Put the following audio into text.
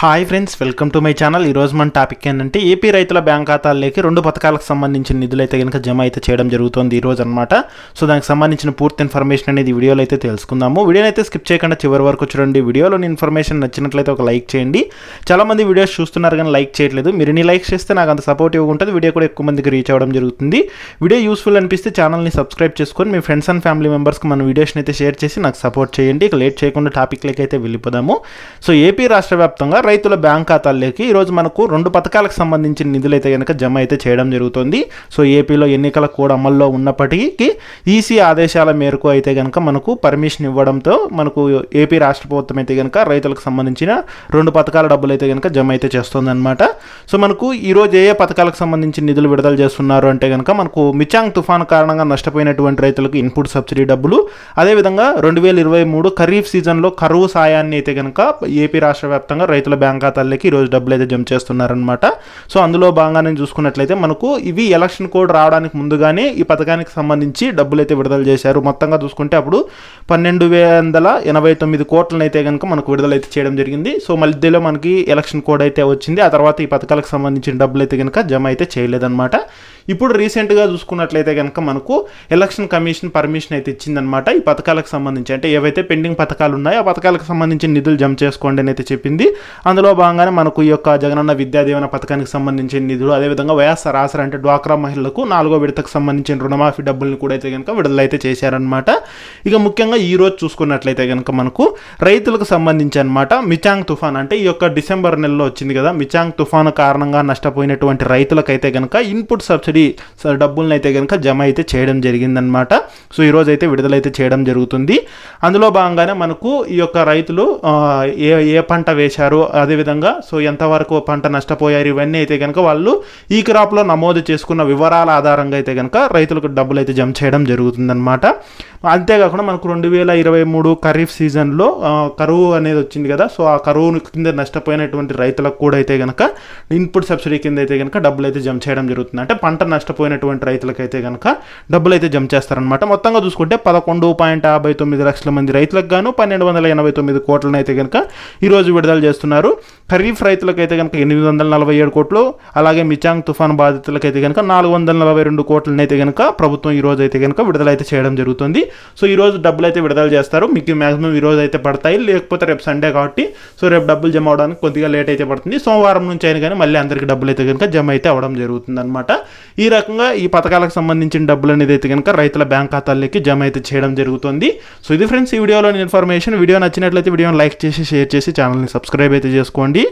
Hi friends welcome to my channel ఈరోజు మన topic ఏంటంటే ఏపీ రైతుల బ్యాంక్ ఖాతాల్లోకి రెండు పథకాలకు సంబంధించిన నిధులు అయితే కనుక జమ అయితే చేయడం జరుగుతుంది ఈరోజు అనమాట సో దానికి సంబంధించిన పూర్తి ఇన్ఫర్మేషన్ అనేది వీడియోలో అయితే తెలుసుకుందాము. వీడియోని అయితే స్కిప్ చేయకుండా చివరి వరకు చూడండి. వీడియోలోని ఇన్ఫర్మేషన్ నచ్చినట్లయితే ఒక లైక్ చేయండి. చాలా మంది వీడియోస్ చూస్తున్నారు కానీ లైక్ చేయట్లేదు. మీరు ఎన్ని లైక్ చేస్తే నాకు అంత సపోర్టివ్ ఉంటుంది వీడియో కూడా ఎక్కువ మందికి రీచ్ అవ్వడం జరుగుతుంది. వీడియో యూస్ఫుల్ అనిపిస్తే ఛానల్ని సబ్స్క్రైబ్ చేసుకొని మీ ఫ్రెండ్స్ అండ్ ఫ్యామిలీ మెంబర్స్కి మన వీడియోస్ని అయితే షేర్ చేసి నాకు సపోర్ట్ చేయండి. ఇక లేట్ చేయకుండా టాపిక్లకి అయితే వెళ్ళిపోదాము. సో ఏపీ రాష్ట్ర వ్యాప్తంగా రైతుల బ్యాంక్ ఖాతాల్లోకి ఈరోజు మనకు రెండు పథకాలకు సంబంధించిన నిధులు అయితే కనుక జమ అయితే చేయడం జరుగుతుంది. సో ఏపీలో ఎన్నికల కోడ్ అమల్లో ఉన్నప్పటికీ ఈసీ ఆదేశాల మేరకు అయితే కనుక మనకు పర్మిషన్ ఇవ్వడంతో మనకు ఏపీ రాష్ట్ర ప్రభుత్వం అయితే కనుక రైతులకు సంబంధించిన రెండు పథకాల డబ్బులు అయితే కనుక జమ అయితే చేస్తుందన్నమాట. సో మనకు ఈరోజు ఏ ఏ పథకాలకు సంబంధించిన నిధులు విడుదల చేస్తున్నారు అంటే కనుక మనకు మిచాంగ్ తుఫాన్ కారణంగా నష్టపోయినటువంటి రైతులకు ఇన్పుట్ సబ్సిడీ డబ్బులు. అదేవిధంగా రెండు వేల ఇరవై మూడు ఖరీఫ్ సీజన్లో కరువు సాయాన్ని అయితే కనుక ఏపీ రాష్ట్ర వ్యాప్తంగా రైతుల బ్యాంక్ ఖాతాలకి ఈరోజు డబ్బులు అయితే జమ చేస్తున్నారనమాట సో అందులో భాగంగానే చూసుకున్నట్లయితే మనకు ఇవి ఎలక్షన్ కోడ్ రావడానికి ముందుగానే ఈ పథకానికి సంబంధించి డబ్బులు అయితే విడుదల చేశారు. మొత్తంగా చూసుకుంటే అప్పుడు పన్నెండు వందల ఎనభై తొమ్మిది కోట్లను అయితే కనుక మనకు విడుదల అయితే చేయడం జరిగింది. సో మధ్యలో మనకి ఎలక్షన్ కోడ్ అయితే వచ్చింది. ఆ తర్వాత ఈ పథకాలకు సంబంధించిన డబ్బులు అయితే కనుక జమ అయితే చేయలేదన్నమాట. ఇప్పుడు రీసెంట్గా చూసుకున్నట్లయితే కనుక మనకు ఎలక్షన్ కమిషన్ పర్మిషన్ అయితే ఇచ్చిందనమాట ఈ పథకాలకు సంబంధించి అంటే ఏవైతే పెండింగ్ పథకాలు ఉన్నాయో ఆ పథకాలకు సంబంధించి నిధులు జమ చేసుకోండి అని అయితే చెప్పింది. అందులో భాగంగానే మనకు ఈ యొక్క జగనన్న విద్యాదీవన పథకానికి సంబంధించిన నిధులు అదేవిధంగా వైఎస్ఆర్ ఆసరా అంటే డ్వాక్రా మహిళలకు నాలుగో విడతకు సంబంధించిన రుణమాఫీ డబ్బుల్ని కూడా అయితే కనుక విడుదలైతే చేశారనమాట ఇక ముఖ్యంగా ఈ రోజు చూసుకున్నట్లయితే కనుక మనకు రైతులకు సంబంధించి అనమాట మిచాంగ్ తుఫాన్ అంటే ఈ యొక్క డిసెంబర్ నెలలో వచ్చింది కదా. మిచాంగ్ తుఫాను కారణంగా నష్టపోయినటువంటి రైతులకైతే కనుక ఇన్పుట్ సబ్సిడీ డబ్బులను అయితే కనుక జమ అయితే చేయడం జరిగిందనమాట సో ఈరోజు అయితే విడుదలైతే చేయడం జరుగుతుంది. అందులో భాగంగానే మనకు ఈ యొక్క రైతులు ఏ ఏ పంట వేశారు అదేవిధంగా సో ఎంతవరకు పంట నష్టపోయారు ఇవన్నీ అయితే కనుక వాళ్ళు ఈ క్రాప్లో నమోదు చేసుకున్న వివరాల ఆధారంగా అయితే కనుక రైతులకు డబ్బులు అయితే జమ చేయడం జరుగుతుందన్నమాట. అంతేకాకుండా మనకు రెండు వేల ఇరవై మూడు ఖరీఫ్ సీజన్లో కరువు అనేది వచ్చింది కదా సో ఆ కరువు కింద నష్టపోయినటువంటి రైతులకు కూడా అయితే కనుక ఇన్పుట్ సబ్సిడీ కింద అయితే కనుక డబ్బులు అయితే జమ చేయడం జరుగుతుంది. అంటే పంట నష్టపోయినటువంటి రైతులకైతే కనుక డబ్బులు అయితే జమ చేస్తారనమాట మొత్తంగా చూసుకుంటే పదకొండు పాయింట్ యాభై తొమ్మిది లక్షల మంది రైతులకు గాను పన్నెండు వందల ఎనభై తొమ్మిది కోట్లను అయితే కనుక ఈరోజు విడుదల చేస్తున్నారు. ఖరీఫ్ రైతులకైతే కనుక ఎనిమిది వందల నలభై ఏడు కోట్లు అలాగే మిచాంగ్ తుఫాన్ బాధితులకైతే కనుక నాలుగు వందల నలభై రెండు కోట్లను అయితే కనుక ప్రభుత్వం ఈరోజు అయితే కనుక విడుదల అయితే చేయడం జరుగుతుంది. సో ఈ రోజు డబ్బులు అయితే విడుదల చేస్తారు. మీకు మ్యాక్సిమం ఈరోజు అయితే పడతాయి. లేకపోతే రేపు సండే కాబట్టి సో రేపు డబ్బులు జమ అవడానికి కొద్దిగా లేట్ అయితే పడుతుంది. సోమవారం నుంచి అయినా కానీ మళ్ళీ అందరికి డబ్బులు అయితే కనుక జమ అయితే అవడం జరుగుతుంది అనమాట ఈ రకంగా ఈ పథకాలకు సంబంధించిన డబ్బులు అనేది అయితే కనుక రైతుల బ్యాంక్ ఖాతాల్లోకి జమ అయితే చేయడం జరుగుతుంది. సో ఇది ఫ్రెండ్స్ ఈ వీడియోలోని ఇన్ఫర్మేషన్. వీడియో నచ్చినట్లయితే వీడియోని లైక్ చేసి షేర్ చేసి ఛానల్ని సబ్స్క్రైబ్ అయితే చేసుకోండి.